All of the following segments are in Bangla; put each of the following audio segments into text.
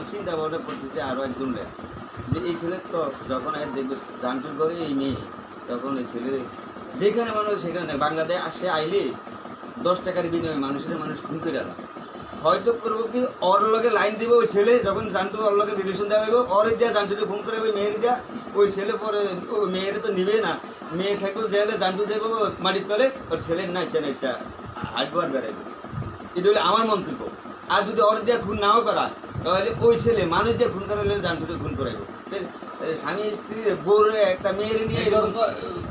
তখন চিন্তা ভাবনা করতেছে আরও একজন যে এই ছেলে তো যখন আর দেখবে জানটুর করে এই মেয়ে, তখন এই ছেলে যেখানে মানুষ সেখানে বাংলাদেশ আসে আইলে দশ টাকার বিনিময়ে মানুষের মানুষ খুন করে আলাম হয়তো করব কি, ওর লগে লাইন দিব ওই ছেলে, যখন জানটু ওর লগে রিলেশন দেওয়া হইব, ওর দিয়া জানটুকে ফোন করে ওই মেয়ের দিয়া। ওই ছেলে পরে ওই মেয়ের তো নিবে না। মেয়ে থাকবে জেলে জানটু যাইব মাটির তলে। ওর ছেলের নাইচা নাইচা হাঁটবো আর বেড়াইবো। এটা হলো আমার মন্তব্য। আর যদি ওর দিয়া খুন নাও করা তাহলে ওই ছেলে মানুষ যে খুন করা হলে জানটুকে খুন করাইবো। স্বামী স্ত্রী বউর একটা মেয়ের নিয়ে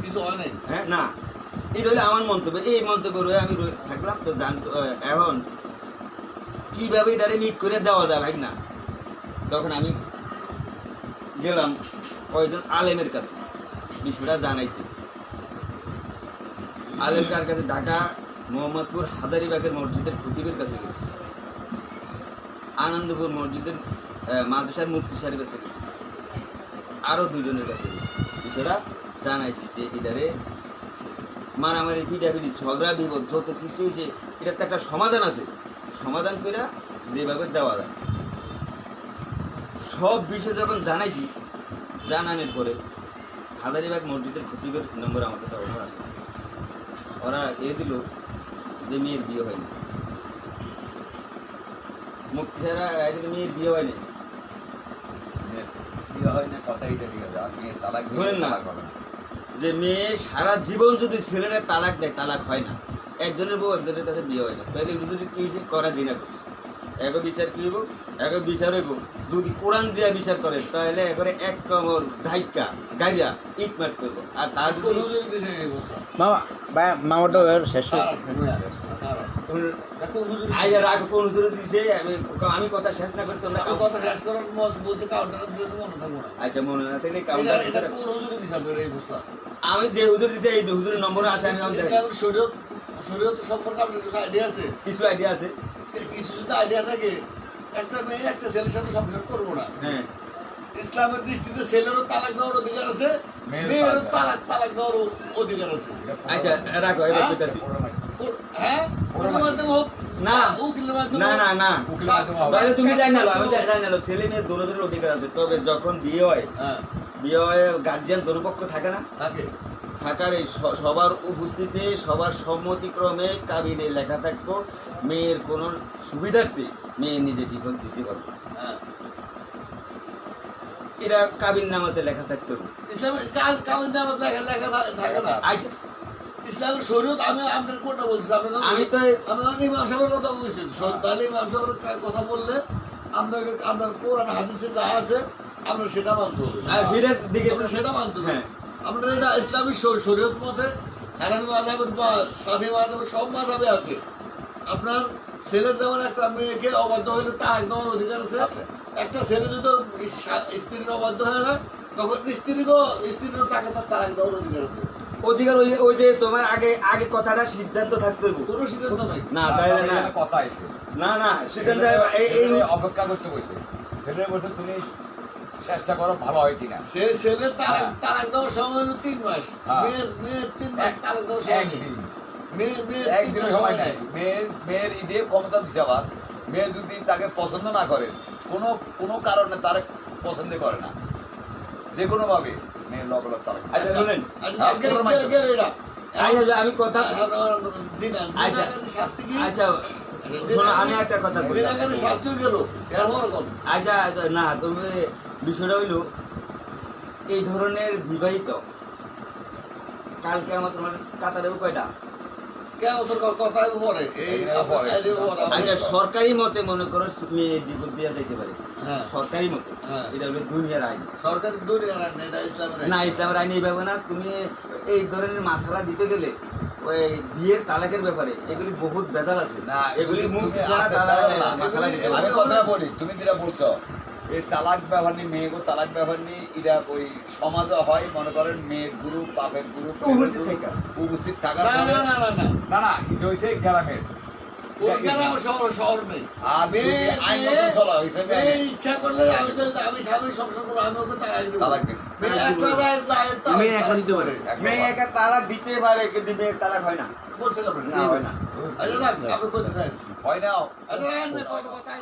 কিছু হয় নাই? হ্যাঁ না। এটা হলো আমার মন্তব্য। এই মন্তব্য রয়ে আমি থাকলাম। তো আহ, এখন কীভাবে এটারে মিট করে দেওয়া যায় ভাই না? তখন আমি গেলাম কয়েকজন আলেমের কাছে। বিষয়টা জানাইতে। আলেম কার কাছে? ঢাকা মোহাম্মদপুর হাজারিবাগের মসজিদের খতিবের কাছে গেছি। আনন্দপুর মসজিদের মাদ্রাসার মুফতি সাহেবের কাছে আরও দুজনের কাছে বিষয়টা জানাইছি যে এটারে মারামারি, পিটাপিটি, ঝগড়া, বিপদ, যত কিছু হয়েছে, এটার তো একটা সমাধান আছে। সমাধান করে যেভাবে দেওয়া যায়। সব বিষয় যখন জানাইছি, জানানোর পরে হাজারিবাগ মসজিদের খতিবের নম্বর আমার কাছে আছে। ওরা এ দিল যে মেয়ের বিয়ে হয়নি। মুক্তি ছাড়া মেয়ের বিয়ে হয়নি। বিয়ে হয় না কথা এটা ঠিক আছে। আর মেয়ে তালাক ধরেন না। তালাক যে মেয়ে সারা জীবন যদি ছেলেরা তালাক দেয় তালাক হয় না। একজনের বউ একজনের কাছে বিয়ে হয় না। তাহলে যদি কি হয়েছে? করা জিনা করছে। এক বিচার কি হইব? এক বিচার হইব। যদি কোরআন দিয়া বিচার করে তাহলে একবারে এক কমর ঢাইকা গাড়িয়া ইট মার করব আর তার মামাটা শেষ কোন হুজুরে দিছে আমি আমি কথা শেষ না করতে তোমরা কথা শেষ করার মজ বলতে কাউন্টার দিলে তো মনে থাকব না। আচ্ছা মনে না থাকলে কাউন্টার এটা কোন হুজুরে দিছে আপনার এই অবস্থা আমি যে হুজুর দিতে এই হুজুরের নম্বর আছে আমি ইসলামের শরীয়ত শরীয়ত সম্পর্কে আপনার কিছু আইডিয়া আছে? কিছু আইডিয়া আছে। কিছু যদি আইডিয়া থাকে একটা মেয়ে একটা ছেলের সাথে সংসার করব না। হ্যাঁ। ইসলামের দৃষ্টিতে ছেলেরও তালাক দেওয়ার অধিকার আছে মেয়েরও তালাক তালাক দেওয়ার ও- অধিকার আছে। আচ্ছা রাখো এবার হ্যাঁ? কইতাছি ওর- হ্যাঁ কোরআনের মাধ্যমে হোক না। না না না। উকিলের মাধ্যমে হবে। তাহলে তুমি জানি না আমি জানি না ছেলে মেয়ে দোনোদের অধিকার আছে। তবে যখন বিয়ে হয় হ্যাঁ। বিয়ে হয় গার্জিয়ান দোনো থাকে না? থাকে। থাকার এই সবার উপস্থিতি সবার সম্মতিক্রমে কাবিনে লেখা থাকব মেয়ের কোনো সুবিধার্থে মেয়ে নিজে ডিভোর্স দিতে পারবে হ্যাঁ। এটা কাবিন নামাতে লেখা থাকতে। হবে ইসলামের কাজ নামে লেখা লেখা থাকে না। আচ্ছা। ইসলামের শরীয়ত আমি আপনার কোনটা বলছি? আপনার আমি তো তো ইমাম সাহেবের কথা বলছি তাহলে ইমাম সাহেবের কথা বললে আপনাকে আপনার কোরআন হাদিসে যা আছে আপনার সেটা মানতে হবে। আর সেটার দিকে আপনার সেটা মানতে হবে। হ্যাঁ। আপনার এটা ইসলামী শরীয়ত মতে হারামি মাধাবের বা সাফি মাধাবের সব মাধাবে আছে। আপনার ছেলের যেমন একটা মেয়েকে অবাধ্য হলে তার একদম অধিকার আছে। একটা ছেলে যদি স্ত্রীর অবাধ্য হয়ে যায় তখন স্ত্রীকেও স্ত্রীর টাকা তার তার দেওয়ার অধিকার আছে। অধিকার ওই ওই যে তোমার আগে আগে কথাটা সিদ্ধান্ত থাকতে হবে। কোনো সিদ্ধান্ত নাই। না তাইলে না। কথা আছে। না না সিদ্ধান্ত এই অপেক্ষা করতে বসে। ছেলে বলছে তুমি চেষ্টা করো ভালো হয় কিনা? সে ছেলের তালাক হ্যাঁ। দেওয়ার সময় হলো তিন মাস। হ্যাঁ। মেয়ের মেয়ের তিন মাস দেওয়ার সময় নেই। মেয়ের একদিনের সময় নাই। মেয়ের মেয়ের ইডে ক্ষমতা আবার মেয়ে যদি তাকে পছন্দ না করে কোনো কোনো কারণে তার পছন্দ করে না। যে কোনো ভাবে মেয়ের আচ্ছা আচ্ছা হ্যাঁ। আচ্ছা আমি কথা আচ্ছা। আচ্ছা শোনো আমি একটা কথা বলি। গেল আচ্ছা না তুমি বিষয়টা হইল এই ধরনের বিবাহিত কালকে আমার তোমার কাতারে কয়টা? আচ্ছা সরকারি মতে মনে করো মেয়ে ডিভোর্স দেওয়া যেতে পারে। হ্যাঁ। সরকারি মতে। হ্যাঁ। এটা হলো দুনিয়ার আইন। সরকারি দুনিয়ার আইন না, এটা ইসলামের না ইসলামের আইন এইভাবে না তুমি এই ধরনের মাসালা দিতে গেলে ওই বিয়ের তালাকের ব্যাপারে এগুলি বহুত বেদাল আছে। না, এগুলি মুখ ছাড়া মাসালা দিতে কথা বলি তুমি যেটা বলছো এই তালাক ব্যবহার নিয়ে মেয়ে গো তালাক ব্যবহার নিয়ে এরা ওই সমাজে হয় মনে করেন মেয়ের গ্রুপ বাপের গ্রুপ উপস্থিত থাকা। থাকার না, না, না, না, না। না না এটা হচ্ছে গ্রামের। ইচ্ছা করলে আমি স্বামীর সংসার করব আমি ওকে তালাক দেবো। মেয়ে একা দিতে পারে। মেয়ে একটা তালাক দিতে পারে কিন্তু মেয়ের তালাক হয় না। বলছে না হয় না। আচ্ছা হয় না। কথা।